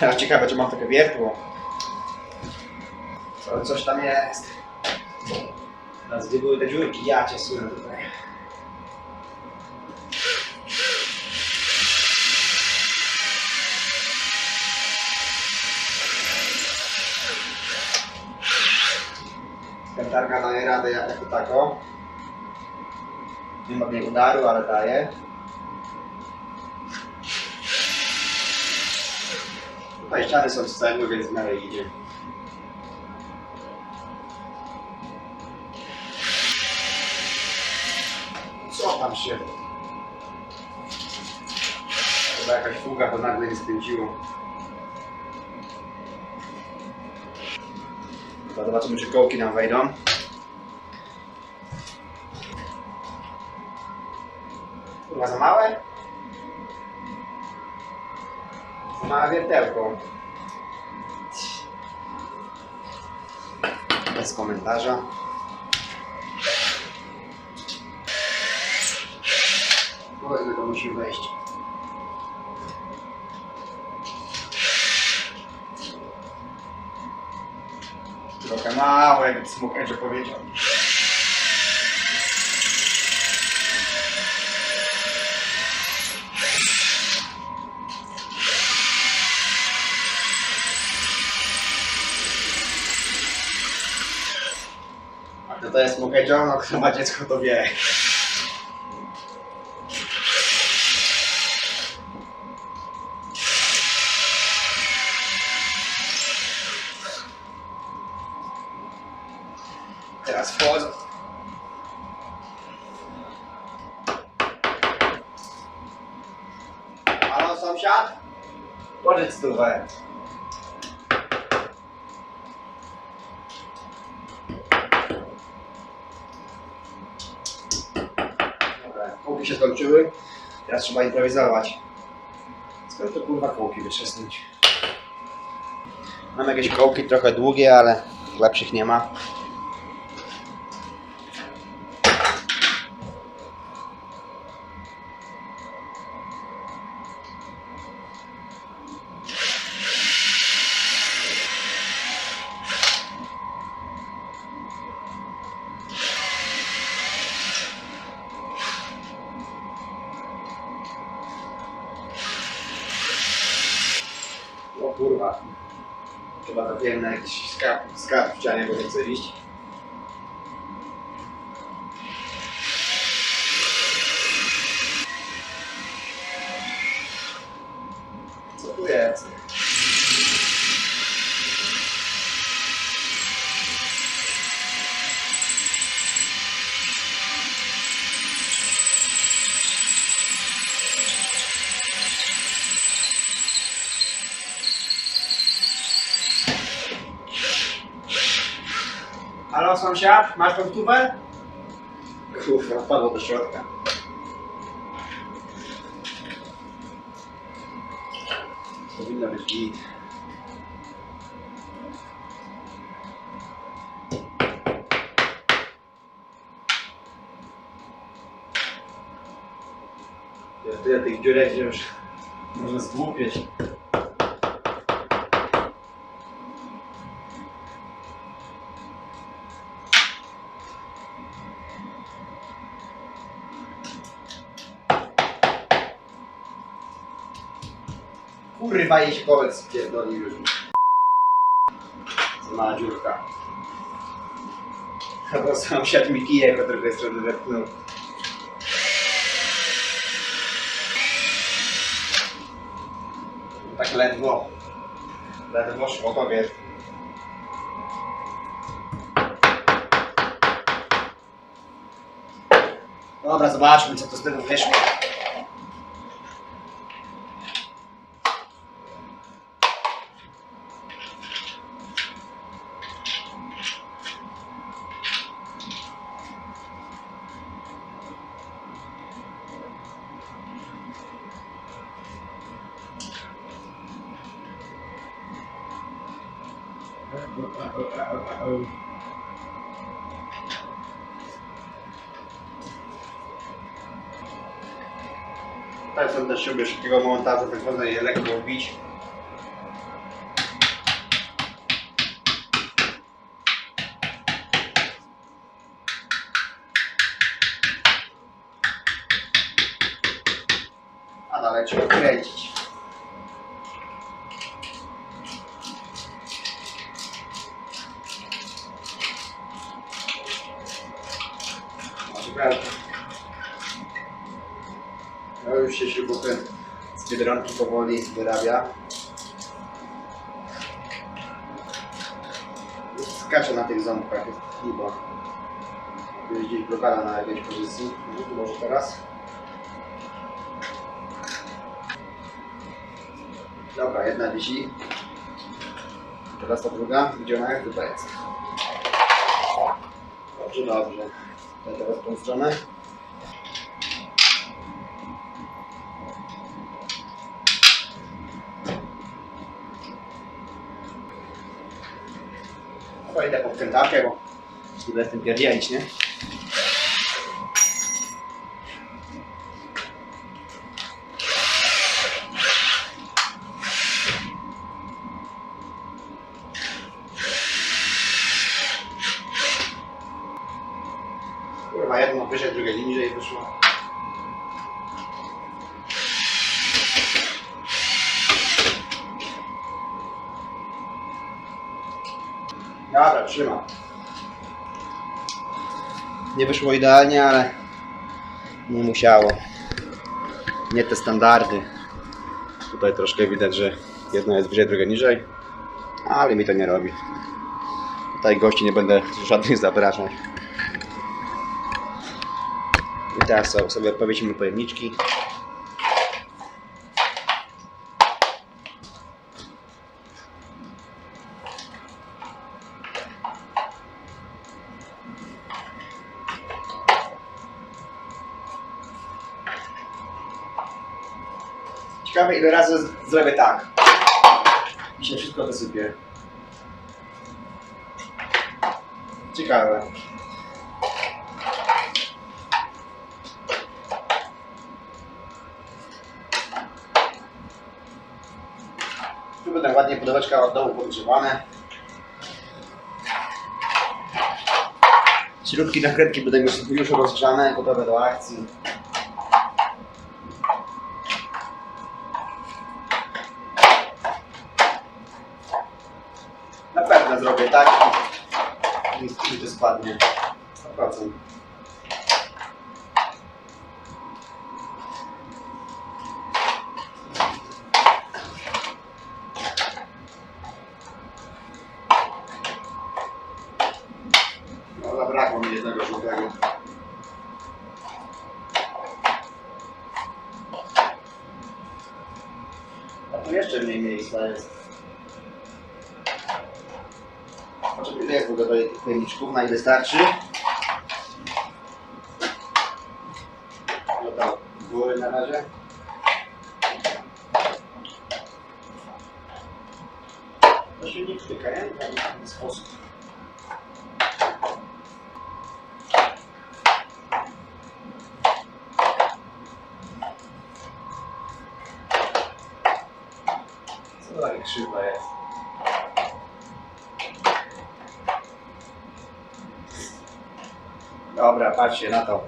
Teraz ciekawe, czy mam takie wiertło. Co, coś tam jest. Teraz gdzie były te dziurki? Ja cię sunę tutaj. Kantarka daje radę jak- jako tako. Nie ma w niej udaru, ale daje. Tutaj ściany są z cegły, więc w miarę idzie. Co tam się? Chyba jakaś fuga, bo nagle nie skręciło. Dobra, zobaczymy, czy kołki nam wejdą. Chyba za małe? Za małe wiertełko. Bez komentarza. Powiedzmy, to musi wejść. Trochę małe, Smokerze powiedział. To jest Smokedzio? No kto ma dziecko to wie. Improwizować. Skąd to kurwa kółki wyczesnąć? Mam jakieś kołki trochę długie, ale lepszych nie ma. зависеть. Halo sąsiad, masz tą stówę? Kurwa, wpadło do środka. Powinno być git. Ja tyle tych dziurek, że już można zgłupieć. Kurwa, jej się kołek spierdolił już. Co mała dziurka. Chyba sąsiad mi kijek od drugiej strony wepchnął. Tak ledwo. Ledwo szło, wiesz. Dobra, zobaczmy co to z tego wyszło. Tak są też śruby szybkiego montażu, tak można je lekko wbić. Masz prawdę. No już się śrubokręt z Biedronki powoli wyrabia. Skacze na tych ząbkach, jest chyba. Gdzieś blokada na jakiejś pozycji. Może teraz? Dobra, jedna wisi. Teraz ta druga. Gdzie ona jest? Jest. Dobrze, dobrze. Ja teraz tą stronę. Dobra, idę pod krętarkę, bo nie będę tym pierdzielić, nie? Wyszło idealnie, ale nie musiało. Nie te standardy. Tutaj troszkę widać, że jedno jest wyżej, drugie niżej, ale mi to nie robi. Tutaj gości nie będę żadnych zapraszać. I teraz so- sobie powiesimy pojemniczki. Ile razy zrobię tak. I się wszystko wysypie. Ciekawe. Tu będą ładnie pudełeczka od dołu podgrzewane. Śrubki nakrętki będą już, już rozgrzane, gotowe do akcji. Zrobię tak i to spadnie. 100%. Pojemniczków? Na ile starczy? No tam, góry na razie. To się nie wtyka, nie? W ten sposób. Patrzcie na to.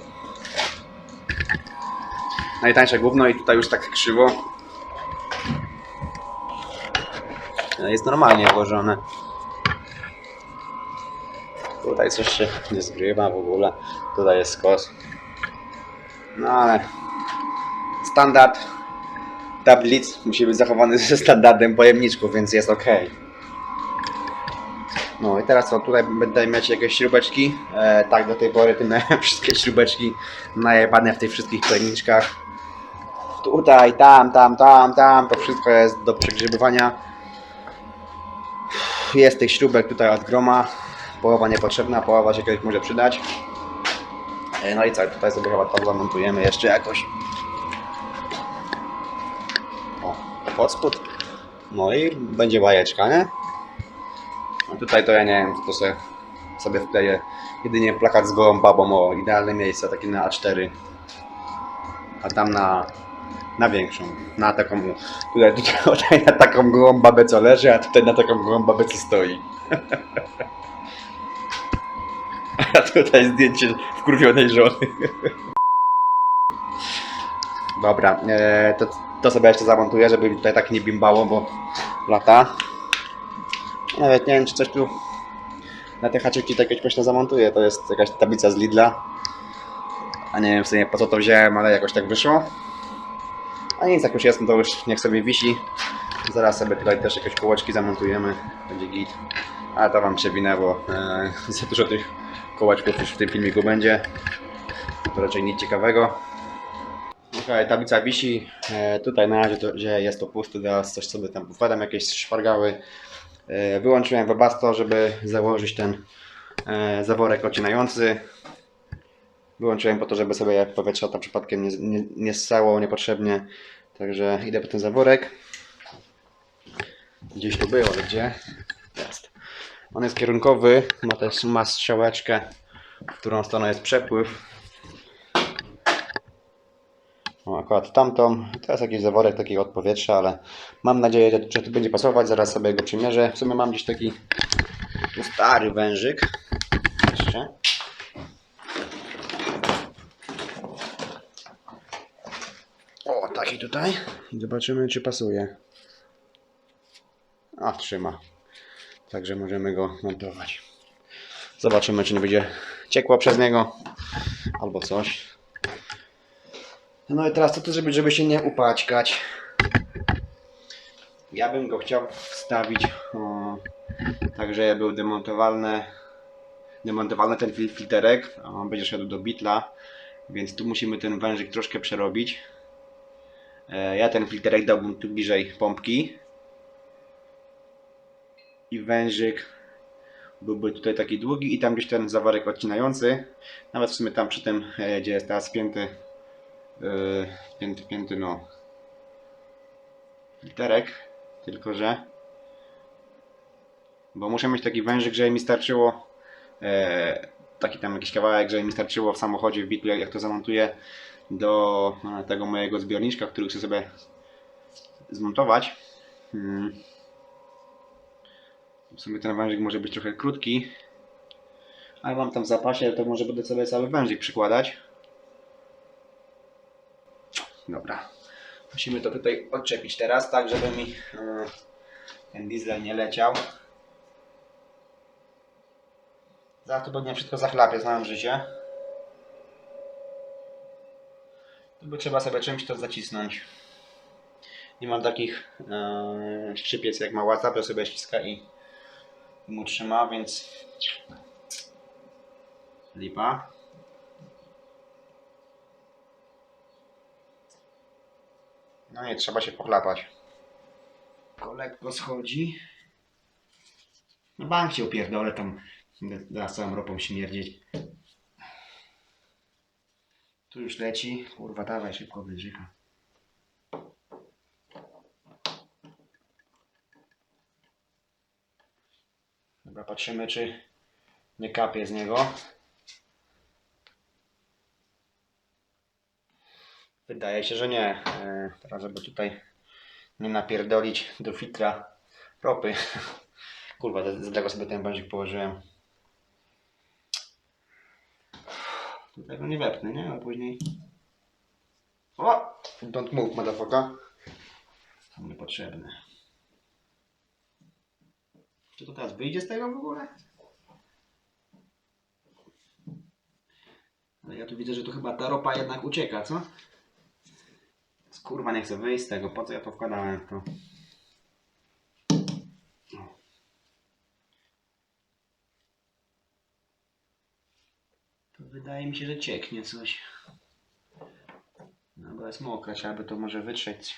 Najtańsze gówno i tutaj już tak krzywo. No, Jest normalnie włożone. Tutaj coś się nie zgrywa w ogóle. Tutaj jest skos. No ale standard tablic musi być zachowany ze standardem pojemniczków, więc jest ok. No i teraz co, tutaj będę mieć jakieś śrubeczki. E, tak do tej pory miałem wszystkie śrubeczki najebane w tych wszystkich pojemniczkach. Tutaj, tam, tam, tam, tam, to wszystko jest do przegrzebywania. Jest tych śrubek tutaj od groma. Połowa niepotrzebna, połowa się kiedyś może przydać. E, No i co, tutaj sobie chyba to zamontujemy jeszcze jakoś. O, pod spód. No i będzie bajeczka, nie? Tutaj to ja nie wiem, to sobie, sobie wkleję jedynie plakat z gołą babą o idealne miejsce, takie na A4. A tam na, na większą, na taką, tutaj, tutaj, na taką gołą babę co leży, a tutaj na taką gołą babę co stoi. A tutaj zdjęcie wkurwionej żony. Dobra, e, to, to sobie jeszcze zamontuję, żeby tutaj tak nie bimbało, bo lata. Nawet nie wiem, czy coś tu na te haczyki tak jakoś właśnie zamontuję. To jest jakaś tablica z Lidla. A nie wiem w sumie po co to wziąłem, ale jakoś tak wyszło. A nic, jak już jest, to już niech sobie wisi. Zaraz sobie tutaj też jakieś kołeczki zamontujemy. Będzie git. Ale to wam przewinę, bo e, za dużo tych kołeczków już w tym filmiku będzie. To raczej nic ciekawego. Okej, tablica wisi. E, tutaj na razie to, że jest to puste, teraz coś sobie tam układam, jakieś szpargały. E, wyłączyłem Webasto, żeby założyć ten e, zaworek odcinający. Wyłączyłem po to, żeby sobie powietrza tam przypadkiem nie, nie, nie ssało niepotrzebnie. Także idę po ten zaworek. Gdzieś tu było, gdzie? Jest. On jest kierunkowy, ma też ma strzałeczkę, w którą stronę jest przepływ. O, akurat tamtą. Jest jakiś zaworek taki od powietrza, ale mam nadzieję, że, że to będzie pasować. Zaraz sobie go przymierzę. W sumie mam gdzieś taki stary wężyk. Jeszcze. O, taki tutaj. I zobaczymy, czy pasuje. A, trzyma. Także możemy go montować. Zobaczymy, czy nie będzie ciekło przez niego. Albo coś. No i teraz co tu zrobić, żeby się nie upaćkać? Ja bym go chciał wstawić o, tak, że był demontowalny demontowalny ten fil- filterek a on będzie szedł do bitla więc tu musimy ten wężyk troszkę przerobić. E, ja ten filterek dałbym tu bliżej pompki. I wężyk byłby tutaj taki długi i tam gdzieś ten zaworek odcinający. Nawet w sumie tam przy tym e, gdzie jest teraz spięty yy, pięty, pięty, no. Literek, tylko że bo muszę mieć taki wężyk, żeby mi starczyło e, taki tam jakiś kawałek, żeby mi starczyło w samochodzie w bitlu, jak, to zamontuję do e, tego mojego zbiorniczka, który chcę sobie zmontować. Hmm. w sumie ten wężyk może być trochę krótki ale mam tam w zapasie, to może będę sobie cały wężyk przykładać Dobra. Musimy to tutaj odczepić teraz, tak żeby mi e, ten diesel nie leciał. Za to pewnie wszystko zachlapie, znam życie. Tu by trzeba sobie czymś to zacisnąć. Nie mam takich e, szczypiec jak ma WhatsApp, to sobie ściska i mu trzyma, więc lipa. No nie, trzeba się pochlapać. Tylko lekko schodzi. No bank się opierdolę tam. Teraz całą ropą śmierdzieć. Tu już leci. Kurwa, dawaj szybko wyżyka. Dobra, patrzymy czy nie kapie z niego. Wydaje się, że nie. E, Teraz, żeby tutaj nie napierdolić do filtra ropy. Kurwa, z z tego sobie ten wężyk położyłem. Tutaj go nie wepnę, nie? A później... O! Don't move, motherfucker. To niepotrzebne. Czy to teraz wyjdzie z tego w ogóle? Ale ja tu widzę, że to chyba ta ropa jednak ucieka, co? Kurwa, nie chcę wyjść z tego. Po co ja to wkładałem w to? To wydaje mi się, że cieknie coś. No bo jest mokre, trzeba by to może wytrzeć.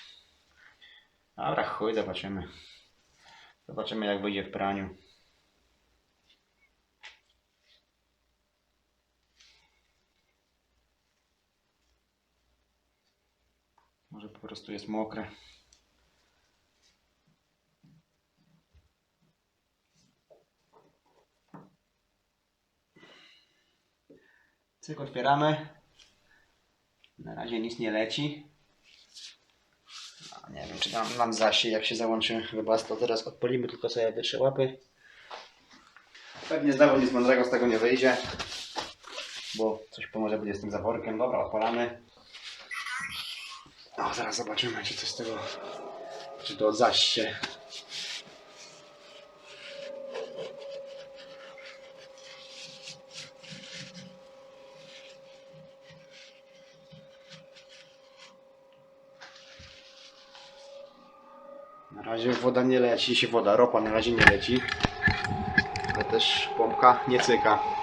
Dobra, chuj, zobaczymy. Zobaczymy jak wyjdzie w praniu. Może po prostu jest mokre. Cyk otwieramy. Na razie nic nie leci. A nie wiem, czy tam nam zasie, jak się załączy wybaz, to teraz odpolimy, tylko sobie wytrze łapy. Pewnie znowu nic mądrego z tego nie wyjdzie. Bo coś pomoże będzie z tym zaworkiem. Dobra, odpalamy. O, zaraz zobaczymy, czy coś z tego, czy to zaś się. Na razie woda nie leci, się woda, ropa na razie nie leci. Ale też pompka nie cyka.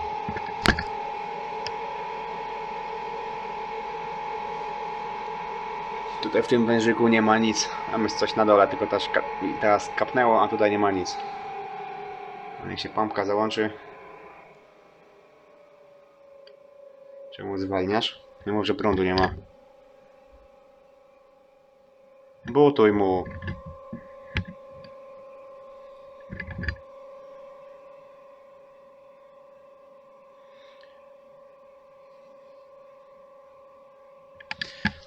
Tutaj w tym wężyku nie ma nic. Tam jest coś na dole, tylko też teraz kapnęło, a tutaj nie ma nic. A Niech się pompka załączy. Czemu zwalniasz? Nie może prądu nie ma. Butuj mu.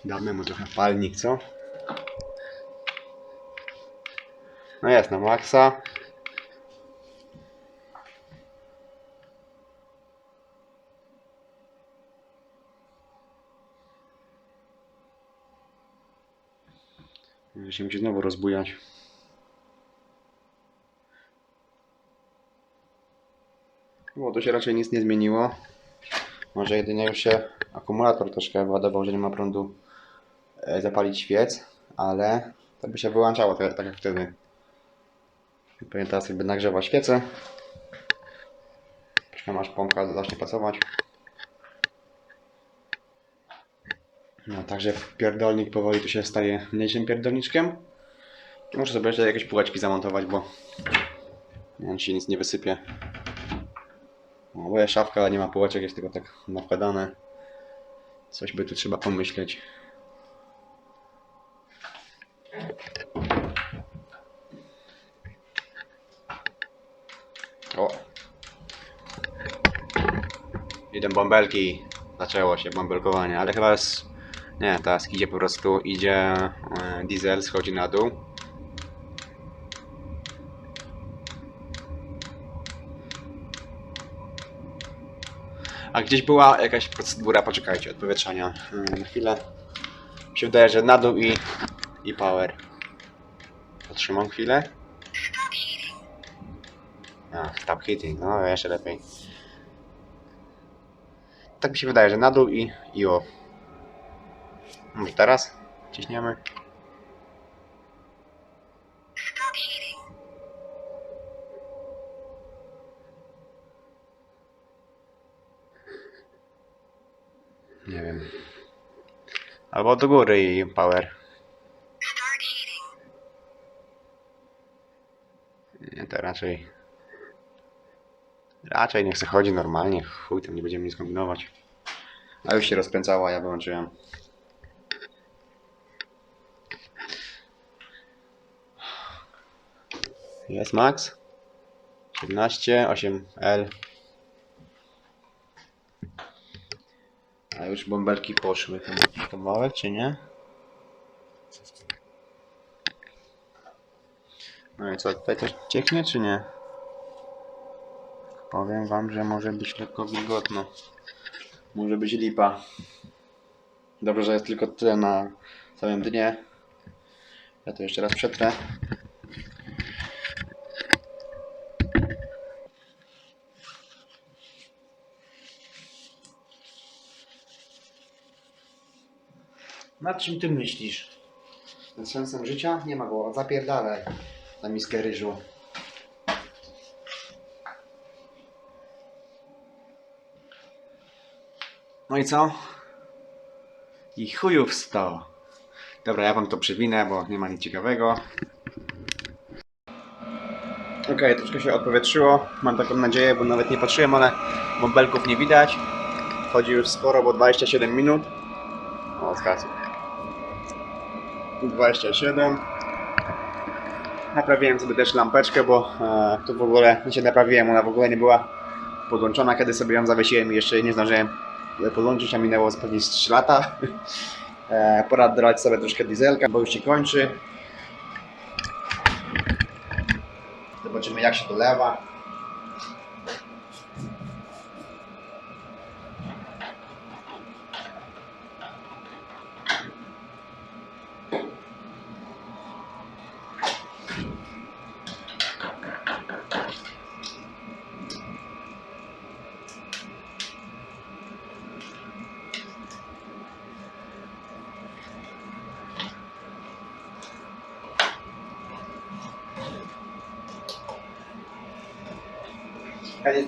Damy mu trochę palnik, co? No jest na maksa. Się musi znowu rozbujać. Bo to się raczej nic nie zmieniło. Może jedynie już się akumulator troszkę ładował, że nie ma prądu zapalić świec, ale to by się wyłączało tak, tak jak wtedy. Pewnie teraz jakby nagrzewa świecę. Czekam aż pompka zacznie pracować. No także pierdolnik powoli tu się staje mniejszym pierdolniczkiem. Muszę sobie jeszcze jakieś półeczki zamontować, bo nie się nic nie wysypie. No, bo jest szafka, ale nie ma półeczek, jest tylko tak nakładane. Coś by tu trzeba pomyśleć. O! Idą bąbelki. Zaczęło się bąbelkowanie, ale chyba jest... Nie, teraz idzie po prostu, idzie e, diesel, schodzi na dół. A gdzieś była jakaś procedura, poczekajcie, odpowietrzania. E, Na chwilę. Mi się wydaje, że na dół i, i power. Potrzymam chwilę. A, stop hitting, no jeszcze lepiej. Tak mi się wydaje, że na dół i, i o. Może teraz ciśniemy. Nie wiem. Albo do góry i power. Nie, to raczej... Raczej nie chce chodzi normalnie. Chuj, tam nie będziemy nic kombinować. A już się rozkręcała, ja wyłączyłem. Jest max. 17, 8L. A już bąbelki poszły. Jakiś kawałek, czy nie? No i co, tutaj coś cieknie, czy nie? Powiem wam, że może być lekko wilgotno. Może być lipa. Dobrze, że jest tylko tyle na całym dnie. Ja to jeszcze raz przetrę. Nad czym ty myślisz? Nad sensem życia? Nie ma go. Zapierdalaj na miskę ryżu. No i co? I chujów sto. Dobra, ja wam to przewinę, bo nie ma nic ciekawego. Okej, troszkę się odpowietrzyło. Mam taką nadzieję, bo nawet nie patrzyłem, ale bąbelków nie widać. Chodzi już sporo, bo 27 minut. O, zgasł. 27. Naprawiłem sobie też lampeczkę, bo e, tu w ogóle, się naprawiłem, ona w ogóle nie była podłączona, kiedy sobie ją zawiesiłem i jeszcze nie zdążyłem podłączyć, a minęło pewnie z 3 lata. E, pora dodać sobie troszkę dieselka, bo już się kończy. Zobaczymy jak się dolewa.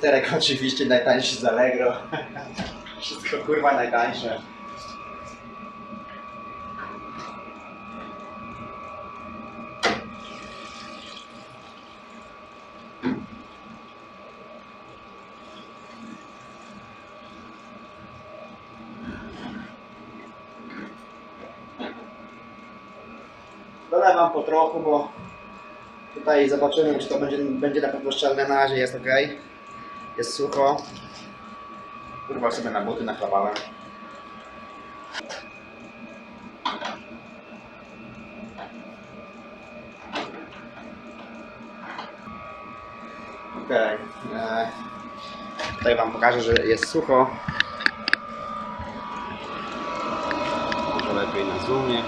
Kanisterek oczywiście najtańszy z Allegro. Wszystko kurwa najtańsze. Dolewam po trochu, bo tutaj zobaczymy, czy to będzie, będzie na pewno szczelne. Na razie jest ok. Jest sucho. Kurwa sobie na buty nachlapałem. Okej. e, Tutaj wam pokażę, że jest sucho. Może lepiej na zoomie.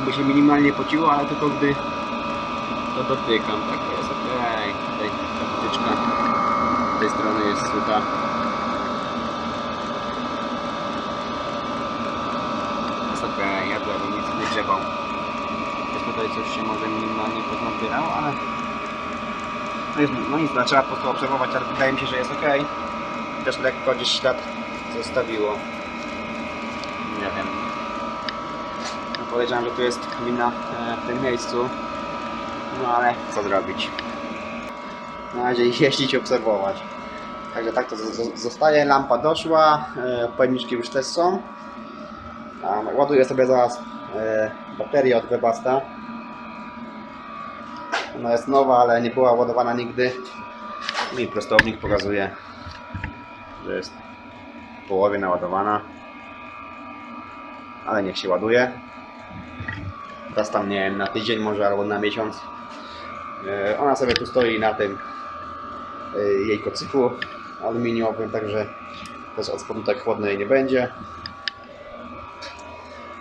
Jakby się minimalnie pociło, ale tylko gdy to dotykam, tak jest okej. Tutaj ta potyczka z tej strony jest sucha. Jest okej, ja tu nic nie grzebał. Też tutaj coś się może minimalnie poznabierało, ale no, jest, no nic, no, trzeba po prostu obserwować, ale wydaje mi się, że jest okej. Też lekko gdzieś ślad zostawiło. Nie wiem. No, Powiedziałem, że tu jest wina e, w tym miejscu. No ale co zrobić? Na razie jeździć obserwować. Także tak to zostaje. Lampa doszła, e, pojemniczki już też są. Ładuję sobie zaraz e, baterię od Webasta. Ona jest nowa, ale nie była ładowana nigdy. Mi prostownik pokazuje, że jest w połowie naładowana. Ale niech się ładuje. Teraz tam nie wiem, na tydzień może albo na miesiąc. E, Ona sobie tu stoi na tym e, jej kocyku aluminiowym, także też od spodu tak chłodno jej nie będzie.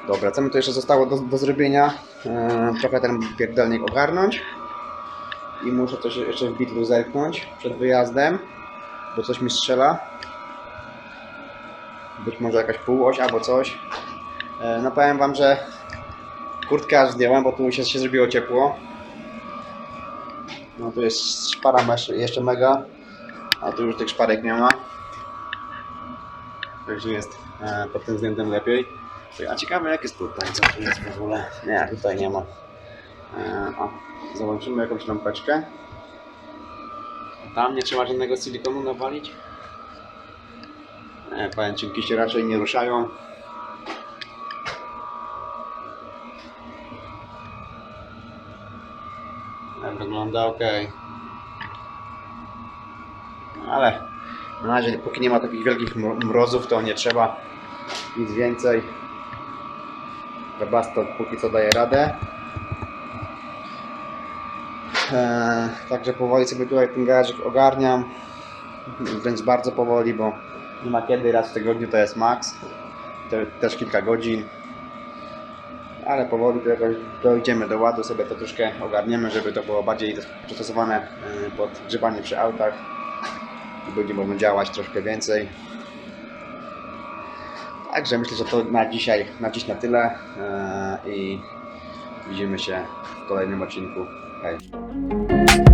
Dobra, co mi tu jeszcze zostało do, do zrobienia? E, trochę ten pierdolnik ogarnąć. I muszę coś jeszcze w bitlu zerknąć przed wyjazdem, bo coś mi strzela. Być może jakaś półoś albo coś. No powiem wam, że kurtkę aż zdjąłem, bo tu się, się zrobiło ciepło. No tu jest szpara jeszcze mega, a tu już tych szparek nie ma. Także jest e, pod tym względem lepiej. A ciekawe jak jest tutaj, co tu jest w ogóle. Nie, tutaj nie ma. E, o, załączymy jakąś lampeczkę. Tam nie trzeba żadnego silikonu nawalić. Nie, pajęczynki się raczej nie ruszają. Tak wygląda ok. Ale na razie póki nie ma takich wielkich mro- mrozów, to nie trzeba nic więcej. Webasto póki co daje radę. Eee, także powoli sobie tutaj ten garażyk ogarniam. Wręcz bardzo powoli, bo nie ma kiedy, raz w tygodniu to jest maks. Te, też kilka godzin. Ale powoli jakoś dojdziemy do ładu, sobie to troszkę ogarniemy, żeby to było bardziej przystosowane e, pod grzebanie przy autach. Będzie można działać troszkę więcej. Także myślę, że to na dzisiaj, na dziś na tyle e, i widzimy się w kolejnym odcinku. Hej.